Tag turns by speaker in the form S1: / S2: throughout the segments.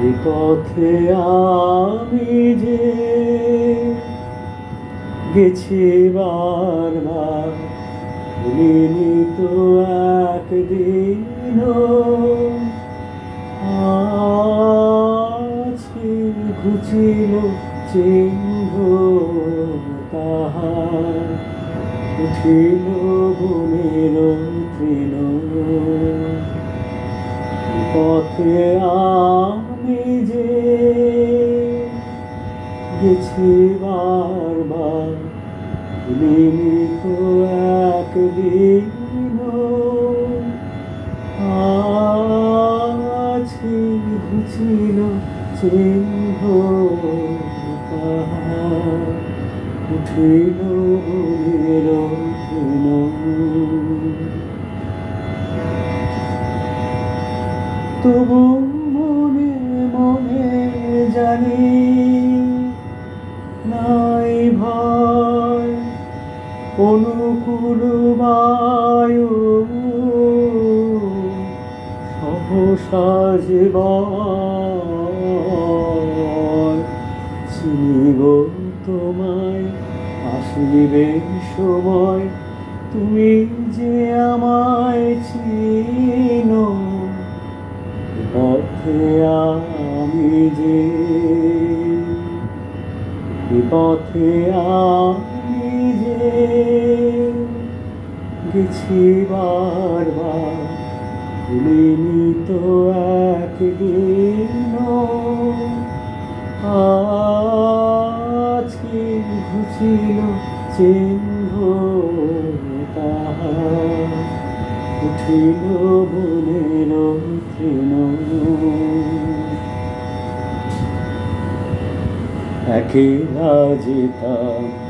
S1: এ পথে আমি যে গেছি বারবার ভুলিনি তো একদিন ঘুচিল চিহ্ন তাহার, উঠিল বনের তৃণ পথে আমি যে গেছি বারবার ভুলিনি তো একদিন আছে ঘুচিল চিহ্ন তাহার উঠিল অনুকূল বায়ু সহসা জীবন। চিনিব তোমায়, আসিবে সময়, তুমি যে আমায় চিনো পথে আমি যে, এ পথে আমি যে গেছি বারবার ভুলিনি তো একদিন আজকে ঘুচিল চিহ্ন উঠিল বনের তৃণ একেলা যেতাম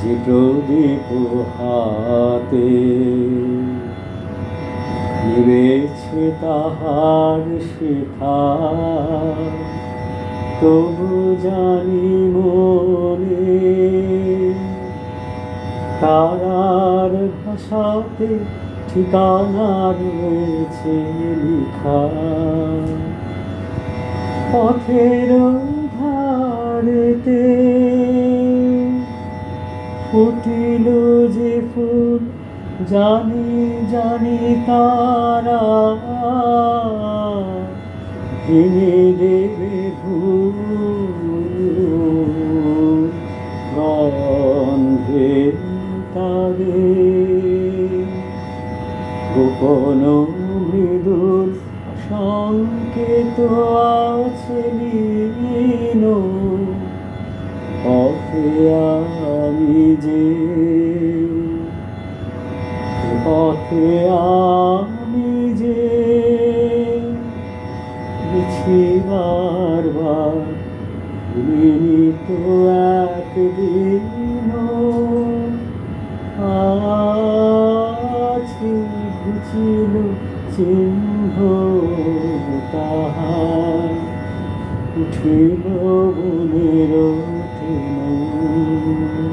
S1: যে প্রদীপ হাতে নিবেছে তাহার শেখা, তবু জানি মনে তারার ভাষাতে ঠিকানা রয়েছে লিখা। পথের ধারেতে ফুটিল যে ফুল, জানি জানি তারা। ভেঙে দেবে গন্ধে তারে। গোপন মৃদুর সংকেত আছে লীন পথে আমি যে পথে আমি যে গেছি বারবার ভুলিনি তো একদিন আছে ঘুচিল চিহ্ন তাহার, উঠিল বনে